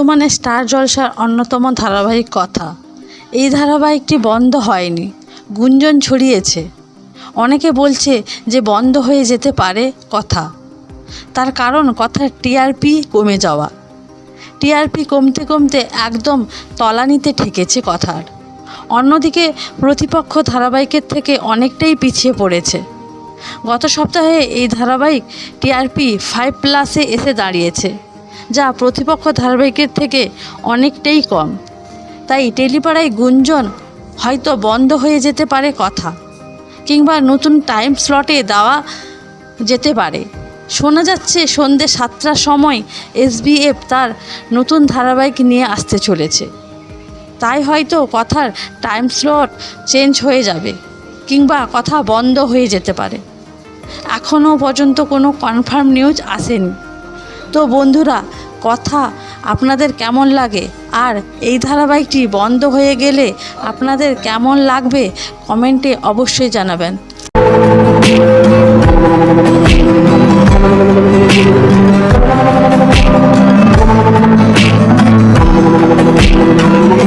বর্তমানে স্টার জলসার অন্যতম ধারাবাহিক কথা, এই ধারাবাহিকটি বন্ধ হয়নি, গুঞ্জন ছড়িয়েছে। অনেকে বলছে যে বন্ধ হয়ে যেতে পারে কথা, তার কারণ কথার টিআরপি কমে যাওয়া। টিআরপি কমতে কমতে একদম তলানিতে ঠেকেছে কথার। অন্যদিকে প্রতিপক্ষ ধারাবাহিকের থেকে অনেকটাই পিছিয়ে পড়েছে। গত সপ্তাহে এই ধারাবাহিক টিআরপি ফাইভ প্লাসে এসে দাঁড়িয়েছে। যা প্রতিপক্ষ ধারাবাহিকের থেকে অনেকটাই কম। তাই টেলিপাড়ায় গুঞ্জন হয়তো বন্ধ হয়ে যেতে পারে কথা, কিংবা নতুন টাইম স্লটে দেওয়া যেতে পারে। শোনা যাচ্ছে সন্ধ্যে সাতটার সময় এসবিএফ তার নতুন ধারাবাহিক নিয়ে আসতে চলেছে। তাই হয়তো কথার টাইম স্লট চেঞ্জ হয়ে যাবে, কিংবা কথা বন্ধ হয়ে যেতে পারে। এখনও পর্যন্ত কোনো কনফার্ম নিউজ আসেনি। তো বন্ধুরা, কথা আপনাদের কেমন লাগে? আর এই ধারাবাহিকটি বন্ধ হয়ে গেলে আপনাদের কেমন লাগবে? কমেন্টে অবশ্যই জানাবেন।